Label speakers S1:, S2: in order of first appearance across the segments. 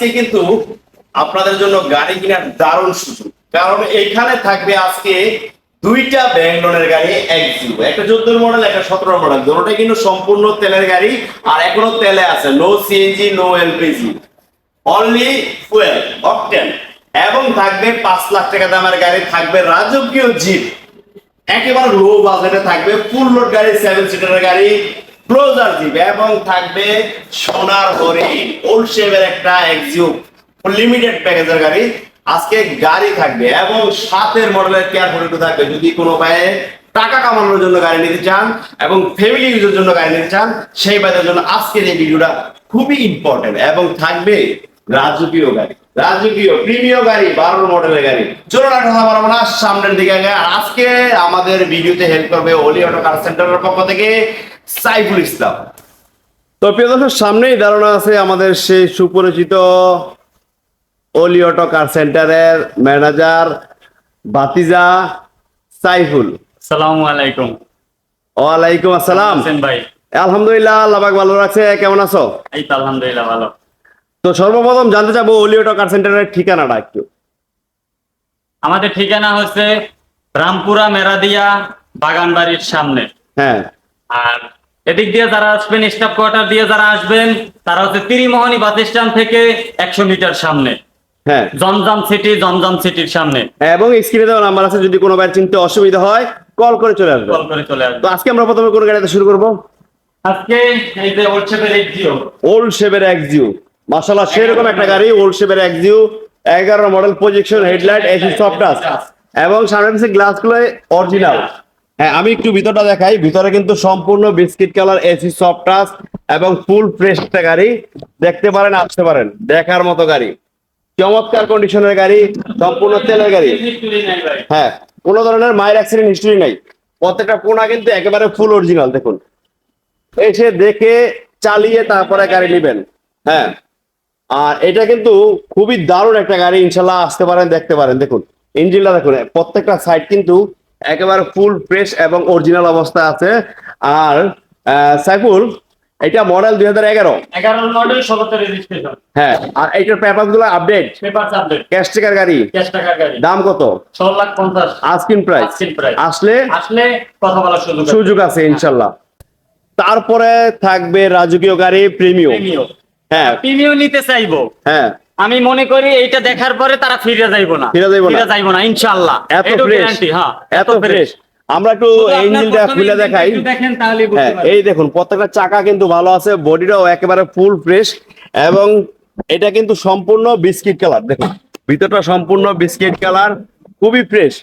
S1: আজকে কিন্তু আপনাদের জন্য গাড়ি কেনার দারুণ সুযোগ। কারণ এখানে থাকবে আজকে দুইটা ব্যাংক লোনের গাড়ি একজিউ একটা চোদ্দোর মডেল, একটা সতেরো মডেল। দুটোটাই কিন্তু সম্পূর্ণ তেলের গাড়ি, আর এখনও তেলে আছে। No CNG no LPG only fuel octane এবং থাকবে পাঁচ লাখ টাকা দামের গাড়ি, থাকবে রাজকীয় জিপ একেবারে লো বাজেটে থাকবে ফুল লোড গাড়ি সেভেন সিটারের গাড়ি। ক্লোজার জিপ এবং থাকবে সোনার হরিণ ওল্ড একটা এক্সিউ লিমিটেড প্যাকেজের গাড়ি। আজকে গাড়ি থাকবে এবং সাতের মডেলের কেয়ার ফোর্টি থাকবে। যদি কোনো ভাইয়ে টাকা কামানোর জন্য গাড়ি নিতে চান এবং ফ্যামিলি ইউজের জন্য গাড়ি নিতে চান, সেই ভাইদের জন্য আজকের এই ভিডিওটা খুবই ইম্পর্টেন্ট এবং থাকবে রাজকীয় গাড়ি। রাজকীয় প্রিমিয় গাড়ি, বারো মডেলের গাড়ি। চলুন আর কথা বলব না সামনের দিকে। আজকে আমাদের ভিডিওতে হেল্প করবে অলি অটো কার সেন্টারের পক্ষ থেকে সাইফুল ইসলাম। তো প্রিয় দর্শক সামনেই ধারণা আছে আমাদের সেই সুপরিচিত অলি অটো কার সেন্টারের ম্যানেজার বাতিজা সাইফুল।
S2: সালামু আলাইকুম।
S1: ওয়ালাইকুম আসসালাম।
S2: হোসেন ভাই?
S1: আলহামদুলিল্লাহ আল্লাহ পাক ভালো রাখছে। কেমন আছো?
S2: এই তো আলহামদুলিল্লাহ ভালো।
S1: তো সর্বপ্রথম জানতে চাবো অলি অটো কার সেন্টারের ঠিকানাটা একটু।
S2: আমাদের ঠিকানা হচ্ছে রামপুরা মেরাদিয়া বাগানবাড়ির সামনে।
S1: হ্যাঁ।
S2: আর এদিক দিয়ে যারা আসবেন স্টাফ কোয়ার্টার দিয়ে যারা আসবেন তারা হচ্ছে ত্রিমোহনী বাস স্ট্যান্ড থেকে একশো মিটার সামনে।
S1: হ্যাঁ।
S2: জমজম সিটি জমজম সিটির সামনে।
S1: এবং স্ক্রিনে দেওয়া নাম্বার আছে যদি কোনো ভাইয়ের চিনতে অসুবিধা হয় কল করে চলে আসবে
S2: কল করে চলে আসবে
S1: তো আজকে আমরা প্রথমে কোন গাড়িতে শুরু করব?
S2: আজকে এই যে ওল্ড শেপের এক্সিও
S1: ওল্ড শেপের এক্সিউ মাশাআল্লাহ সেরকম একটা গাড়ি ওল্ড শেপের এক্সিউ এগারো model projection headlight AC soft touch এবং সামনে পিছনে গ্লাসগুলো অরিজিনাল হ্যাঁ আমি একটু ভিতরটা দেখাই। ভিতরে কিন্তু সম্পূর্ণ biscuit colour AC soft touch এবং ফুল ফ্রেশ একটা গাড়ি। দেখতে পারেন, আসতে পারেন। দেখার মতো গাড়ি। চমৎকার কন্ডিশনের গাড়ি, সম্পূর্ণ তেলের গাড়ি। হ্যাঁ কোনো ধরনের মায়ের অ্যাক্সিডেন্ট হিস্টরি নাই। প্রত্যেকটা কোনা কিন্তু একেবারে ফুল অরিজিনাল দেখুন। এসে দেখে চালিয়ে তারপরে গাড়ি নেবেন। হ্যাঁ আর এটা কিন্তু খুবই দারুণ একটা গাড়ি। ইনশাল্লাহ আসতে পারেন, দেখতে পারেন। দেখুন ইঞ্জিনটা দেখুন। প্রত্যেকটা সাইড কিন্তু একেবারে ফুল ফ্রেশ এবং অরিজিনাল অবস্থা আছে। আর সাইফুল এটা মডেল দুই হাজার এগারো।
S2: এগারো মডেল রেজিস্ট্রেশন
S1: হ্যাঁ আর এইটার পেপারগুলো আপডেট
S2: পেপার আপডেট
S1: ক্যাশ টেকার গাড়ি?
S2: ক্যাশ টাকার গাড়ি।
S1: দাম কত?
S2: ষোলো লাখ পঞ্চাশ।
S1: আস্কিন প্রাইস আসলে?
S2: আসলে কথা বলার সুযোগ আছে।
S1: সুযোগ আছে ইনশাল্লাহ। তারপরে থাকবে রাজকীয় গাড়ি প্রিমিয়াম
S2: প্রিমিয়
S1: হ্যাঁ।
S2: প্রিমিয় নিতে চাইব।
S1: হ্যাঁ।
S2: আমি মনে করি এইটা দেখার পরে তারা ফিরে যাইবো না।
S1: ফিরে যাইবো না।
S2: ফিরে যাইবো না ইনশাআল্লাহ।
S1: এত ফ্রেশ
S2: হ্যাঁ
S1: এত ফ্রেশ আমরা একটু ইঞ্জিনটা খুলে দেখাই।
S2: একটু দেখেন তাহলেই বুঝতে
S1: হ্যাঁ
S2: পারবেন।
S1: এই দেখুন প্রত্যেকটা চাকা কিন্তু ভালো আছে বডিটাও একেবারে ফুল ফ্রেশ এবং এটা কিন্তু সম্পূর্ণ বিস্কিট কালার দেখুন। ভিতরটা সম্পূর্ণ বিস্কিট কালার খুবই ফ্রেশ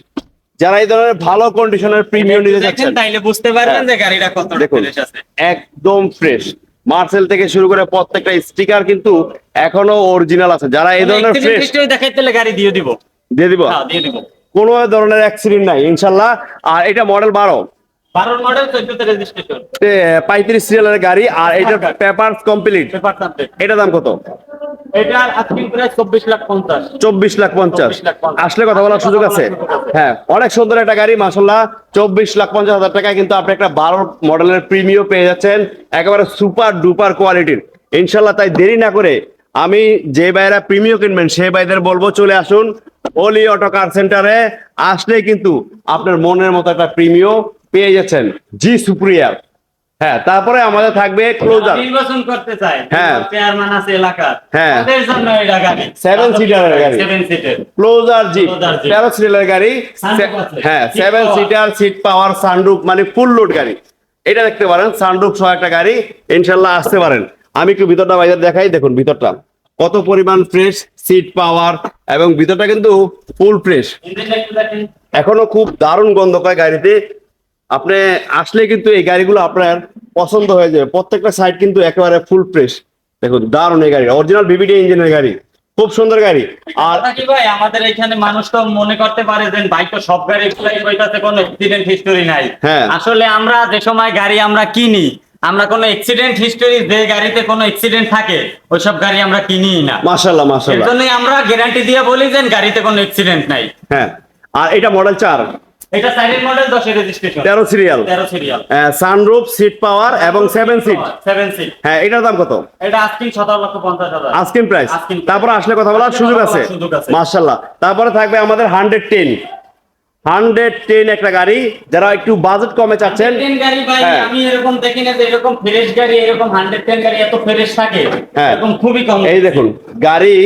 S1: যারা এই ধরনের ভালো কন্ডিশনের প্রিমিয়াম নিতে
S2: দেখেন
S1: যাচ্ছেন
S2: তাইলে বুঝতে পারবেন
S1: হ্যাঁ।
S2: যে গাড়িটা কত ফ্রেশ আছে।
S1: একদম ফ্রেশ মার্সেল থেকে শুরু করে প্রত্যেকটা স্টিকার কিন্তু এখনও অরিজিনাল আছে। যারা এই ধরনের ফ্রেশ
S2: দেখাইতে গাড়ি দিয়ে দিব।
S1: দিয়ে দিব?
S2: হ্যাঁ দিয়ে দিব।
S1: কোনো ধরনের অ্যাক্সিডেন্ট নাই ইনশাল্লাহ। আর এটা মডেল বারো।
S2: বারোর মডেল চোদ্দতে রেজিস্ট্রেশন
S1: পঁয়ত্রিশ সিরিয়ালের গাড়ি আর পেপার কমপ্লিট
S2: পেপার আপডেট
S1: এটা দাম কত?
S2: এটার আজকিং প্রাইস চব্বিশ লাখ পঞ্চাশ।
S1: চব্বিশ লাখ পঞ্চাশ।
S2: 24 লাখ পঞ্চাশ।
S1: আসলে কথা বলার সুযোগ আছে। হ্যাঁ অনেক সুন্দর একটা গাড়ি লাখ পঞ্চাশ হাজার টাকায় কিন্তু আপনি একটা বারো মডেলের প্রিমিয় পেয়ে যাচ্ছেন। একেবারে সুপার ডুপার কোয়ালিটির ইনশাল্লাহ তাই দেরি না করে আমি যে ভাইরা প্রিমিয় কিনবেন সেই ভাইদের বলব চলে আসুন ওলি অটো কার সেন্টারে আসলে কিন্তু আপনার মনের মতো একটা প্রিমিয় পেয়ে যাচ্ছেন। জি সুপ্রিয়ার হ্যাঁ তারপরে আমাদের থাকবে ক্লোজার
S2: নির্বাচন করতে চাই
S1: হ্যাঁ।
S2: চেয়ারম্যান আছে এলাকার।
S1: হ্যাঁ।
S2: তাদের জন্য এটা গাড়ি
S1: seater এর গাড়ি।
S2: সেভেন সিটের
S1: ক্লোজার জিপ। তেরো সিরিয়ালের গাড়ি। হ্যাঁ seven seater seat power sunroof মানে ফুল লোড গাড়ি। এটা দেখতে পারেন সানরুফ সহ একটা গাড়ি। ইনশাল্লাহ আসতে পারেন। আমি একটু ভিতরটা বাইরে দেখাই। দেখুন ভিতরটা। কত পরিমাণ ফ্রেশ সিট পাওয়ার এবং ভিতরটা কিন্তু ফুল ফ্রেশ এখনও খুব দারুণ গন্ধ পায় গাড়িতে। আপনি আসলে কিন্তু এই গাড়িগুলো আপনার পছন্দ হয়ে যাবে। প্রত্যেকটা সাইড কিন্তু একেবারে ফুল ফ্রেশ দেখুন দারুণ এই গাড়ি অরিজিনাল বিবিডি ইঞ্জিনের গাড়ি। খুব সুন্দর গাড়ি। আর
S2: কি ভাই আমাদের এখানে মানুষ তো মনে করতে পারে যে বাইক তো সব গাড়ি কইতাছে কোনো অ্যাক্সিডেন্ট হিস্টোরি নাই।
S1: হ্যাঁ।
S2: আসলে আমরা যে সময় গাড়ি আমরা কিনি আমরা কোনো অ্যাক্সিডেন্ট হিস্টোরি যে গাড়িতে কোনো অ্যাক্সিডেন্ট থাকে ওইসব গাড়ি আমরা কিনি না।
S1: মাশাল্লাহ
S2: এর
S1: মাশাল্লাহ
S2: জন্যই আমরা গ্যারান্টি দিয়ে বলি যে গাড়িতে কোনো অ্যাক্সিডেন্ট নাই।
S1: হ্যাঁ। আর এটা মডেল চার।
S2: এটা সাইডের মডেল দশের রেজিস্ট্রেশন
S1: তেরো সিরিয়াল
S2: তেরো সিরিয়াল
S1: সানরুফ সিট পাওয়ার এবং সেভেন সিট
S2: সেভেন সিট
S1: হ্যাঁ এটার দাম কত?
S2: এটা আস্কিং লক্ষ হাজার।
S1: Asking price. তারপরে আসলে কথা বলার সুযোগ আছে। মার্শাল্লাহ তারপরে থাকবে আমাদের হান্ড্রেড টেন হান্ড্রেড টেন একটা গাড়ি। যারা একটু বাজেট কমে চাচ্ছেন
S2: গাড়ি ভাই
S1: হ্যাঁ।
S2: আমি এরকম দেখি না যে এরকম ফ্রেশ গাড়ি এরকম হান্ড্রেড টেন গাড়ি এত ফ্রেশ থাকে।
S1: হ্যাঁ।
S2: এরকম খুবই কম।
S1: এই দেখুন গাড়ি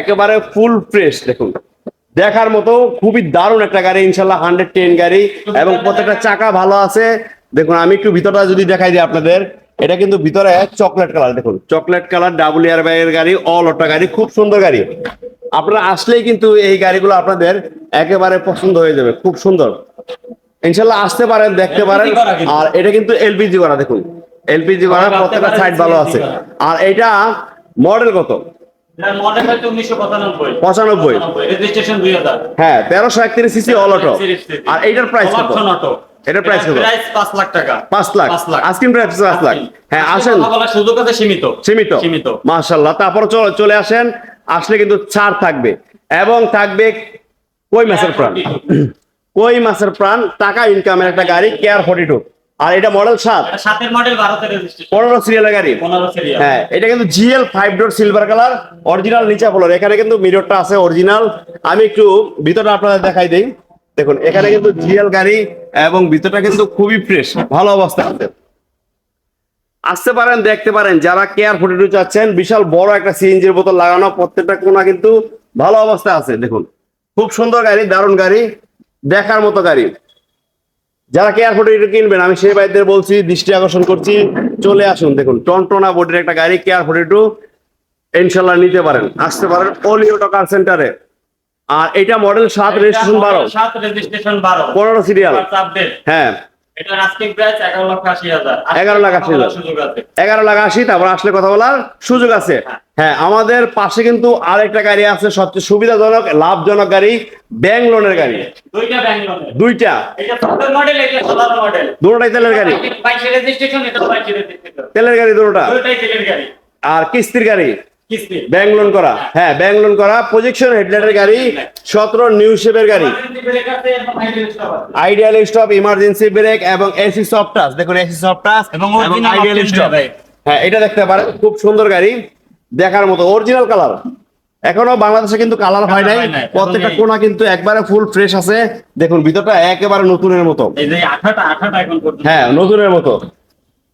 S1: একেবারে ফুল ফ্রেশ দেখুন। দেখার মতো খুবই দারুণ একটা গাড়ি ইনশাল্লাহ হান্ড্রেড টেন গাড়ি এবং প্রত্যেকটা চাকা ভালো আছে। দেখুন আমি একটু ভিতরটা যদি দেখাই দিই আপনাদের এটা কিন্তু ভিতরে চকলেট কালার দেখুন চকলেট কালার ডাবল ইয়ার ব্যাগের গাড়ি অল ওটা গাড়ি খুব সুন্দর গাড়ি। আপনারা আসলেই কিন্তু এই গাড়িগুলো আপনাদের একেবারে পছন্দ হয়ে যাবে খুব সুন্দর। ইনশাল্লাহ আসতে পারেন দেখতে পারেন। আর এটা কিন্তু এলপিজি করা দেখুন। এলপিজি করা প্রত্যেকটা সাইড ভালো আছে। আর এটা মডেল কত?
S2: পঁচানব্বই।
S1: হ্যাঁ তেরোশো একত্রিশ সিসি অল অটো আর এইটার প্রাইস কত? এটার price কত?
S2: পাঁচ লাখ টাকা।
S1: পাঁচ লাখ।
S2: পাঁচ
S1: প্রাইস পাঁচ লাখ। হ্যাঁ আসেন।
S2: সুযোগ আছে সীমিত।
S1: সীমিত।
S2: সীমিত।
S1: মাশাল্লাহ তারপর চলে চলে আসেন। আসলে কিন্তু ছাড় থাকবে। এবং থাকবে কই মাছের প্রাণ? কই মাছের প্রাণ? টাকা ইনকামের একটা গাড়ি কেয়ার ফর্টি টু আর এটা মডেল সাত?
S2: এটা সাতের মডেল ভারতের রেজিস্ট্রেশন
S1: পনেরো সিরিয়ালের গাড়ি? হ্যাঁ এটা কিন্তু GL five door silver colour original নিচে ফ্লোর এখানে কিন্তু মিররটা আছে অরিজিনাল আমি একটু ভিতরটা আপনাদের দেখাই দিই। দেখুন এখানে কিন্তু জিএল গাড়ি এবং ভিতরটা কিন্তু খুবই ফ্রেশ ভালো অবস্থা আছে। আসতে পারেন দেখতে পারেন যারা কেয়ার ফোর্টি টু চাচ্ছেন বিশাল বড় একটা সিএনজির বোতল লাগানো প্রত্যেকটা কোনা কিন্তু ভালো অবস্থা আছে। দেখুন খুব সুন্দর গাড়ি দারুণ গাড়ি দেখার মতো গাড়ি। যারা কেয়ার এটা কিনবেন আমি সেই ভাইদের বলছি দৃষ্টি আকর্ষণ করছি। চলে আসুন দেখুন টনটনা বোর্ডের একটা গাড়ি কেয়ার ফোর্টি টু ইনশাল্লাহ নিতে পারেন। আসতে পারেন অলিও টকার সেন্টারে আর এটা মডেল সাত রেজিস্ট্রেশন বারো।
S2: সাত রেজিস্ট্রেশন বারো।
S1: পনেরো সিরিয়াল হ্যাঁ।
S2: এটার আস্কিং প্রাইস এগারো লক্ষ আশি হাজার।
S1: 11 লাখ আশি হাজার।
S2: সুযোগ আছে।
S1: এগারো লাখ আশি তারপর আসলে কথা বলার সুযোগ আছে। হ্যাঁ। আমাদের পাশে কিন্তু আরেকটা গাড়ি আছে সবচেয়ে সুবিধাজনক লাভজনক গাড়ি ব্যাংক লোনের গাড়ি।
S2: দুইটা ব্যাংক লোনের
S1: দুইটা।
S2: এটা সতেরো মডেল এটা সতেরো মডেল
S1: দুটোটাই তেলের গাড়ি।
S2: বাইশে রেজিস্ট্রেশন এটা বাইশে রেজিস্ট্রেশন
S1: তেলের গাড়ি দুটোটা।
S2: দুইটাই তেলের গাড়ি।
S1: আর কিস্তির গাড়ি। ব্যাংক লোন করা। হ্যাঁ ব্যাংক লোন করা প্রজেকশন হেডলাইটের গাড়ি সতেরো নিউ শেপের গাড়ি। আইডিয়াল স্টপ ইমার্জেন্সি ব্রেক এবং এসি সফট টাচ দেখুন এসি সফট টাচ
S2: এবং
S1: আইডিয়াল স্টপ হ্যাঁ এটা দেখতে পারেন খুব সুন্দর গাড়ি দেখার মতো অরিজিনাল কালার এখনও বাংলাদেশে কিন্তু কালার হয় নাই প্রত্যেকটা কোনা কিন্তু একবারে ফুল ফ্রেশ আছে। দেখুন ভিতরটা একেবারে নতুনের মতো। হ্যাঁ নতুনের মতো।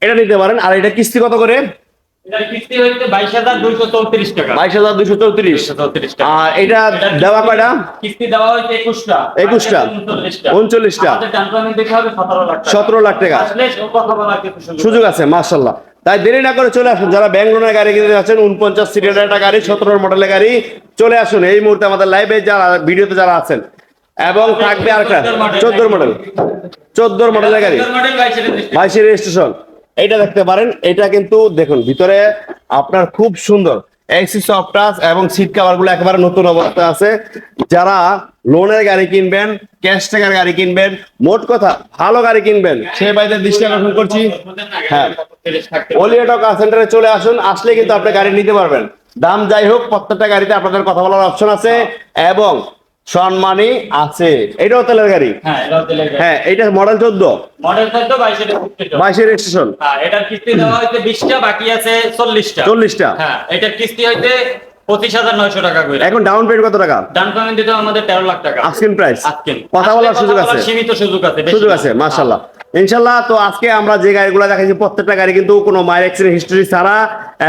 S1: এটা নিতে পারেন আর এটা কিস্তি কত করে? আর এটা
S2: এটার
S1: দেওয়া কয়টা?
S2: কিস্তি দেওয়া হয়েছে একুশটা।
S1: 21টা,
S2: উনচল্লিশটা।
S1: 39টা।
S2: আমাদের ডাউন পেমেন্ট দিতে হবে সতেরো লাখ টাকা।
S1: 17 লাখ টাকা।
S2: আসলে সব কথা বলার কিছু সুযোগ
S1: আছে। মার্শাল্লাহ তাই দেরি না করে চলে আসুন। যারা ব্যাঙ্গলোনের গাড়ি কিনতে যাচ্ছেন উনপঞ্চাশ সিরিয়ালের একটা গাড়ি সতেরো মডেলের গাড়ি চলে আসুন। এই মুহূর্তে আমাদের লাইভে যারা ভিডিওতে যারা আছেন। এবং থাকবে আর একটা চোদ্দ মডেল। চোদ্দ মডেলের গাড়ি।
S2: মডেল বাইশে রেজিস্ট্রেশন
S1: রেজিস্ট্রেশন এইটা দেখতে পারেন এটা কিন্তু দেখুন, ভিতরে আপনার খুব সুন্দর এসি সফট টাচ এবং সিট কভারগুলো একেবারে নতুন অবস্থা আছে। যারা লোনের গাড়ি কিনবেন ক্যাশ টাকার গাড়ি কিনবেন, মোট কথা ভালো গাড়ি কিনবেন, সেই বাইরে দৃষ্টি আকর্ষণ করছি। হ্যাঁ ওলিয়াটো কার সেন্টারে চলে আসুন, আসলে কিন্তু আপনি গাড়ি নিতে পারবেন। দাম যাই হোক, প্রত্যেকটা গাড়িতে আপনাদের কথা বলার অপশন আছে এবং সম্মানই আছে। এটাও তেলের গাড়ি?
S2: হ্যাঁ।
S1: হ্যাঁ এটা মডেল চোদ্দ?
S2: মডেল চোদ্দ বাইশে রেজিস্ট্রেশন
S1: বাইশে রেজিস্ট্রেশন
S2: হ্যাঁ এটার কিস্তি দেওয়া হয়েছে বিশটা বাকি আছে চল্লিশটা।
S1: চল্লিশটা?
S2: হ্যাঁ এটার কিস্তি হইতে পঁচিশ হাজার নয়শো টাকা করে।
S1: এখন ডাউন পেমেন্ট কত টাকা?
S2: ডাউন পেমেন্ট দিতে আমাদের তেরো লাখ টাকা।
S1: আস্কিন প্রাইস
S2: আজকেন
S1: কথা বলার সুযোগ আছে?
S2: সীমিত সুযোগ আছে
S1: সুযোগ আছে মাশাল্লাহ ইনশাল্লাহ তো আজকে আমরা যে গাড়িগুলো দেখাচ্ছি প্রত্যেকটা গাড়ি কিন্তু কোনো মায়ের অ্যাক্সিডেন্ট হিস্টরি ছাড়া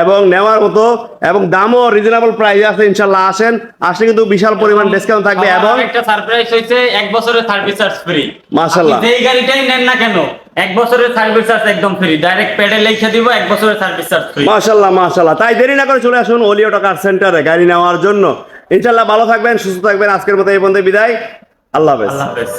S1: এবং নেওয়ার মতো এবং দামও রিজনেবল প্রাইস আছে ইনশাল্লাহ আসেন। আসলে কিন্তু বিশাল পরিমাণ ডিসকাউন্ট থাকবে এবং
S2: একটা সারপ্রাইজ হইছে এক বছরের সার্ভিস চার্জ ফ্রি
S1: মাশাআল্লাহ।
S2: যেই গাড়িটাই নেন না কেন এক বছরের সার্ভিস চার্জ একদম ফ্রি ডাইরেক্ট পেডে লিখে দিব এক বছরের সার্ভিস চার্জ ফ্রি
S1: মাশাল্লাহ মাশাল্লাহ তাই দেরি না করে চলে আসুন ওলিওটো কার সেন্টারে গাড়ি নেওয়ার জন্য। ইনশাল্লাহ ভালো থাকবেন সুস্থ থাকবেন। আজকের মতো এই পর্যন্ত বিদায়। আল্লাহ হাফেজ।
S2: আল্লাহ হাফেজ।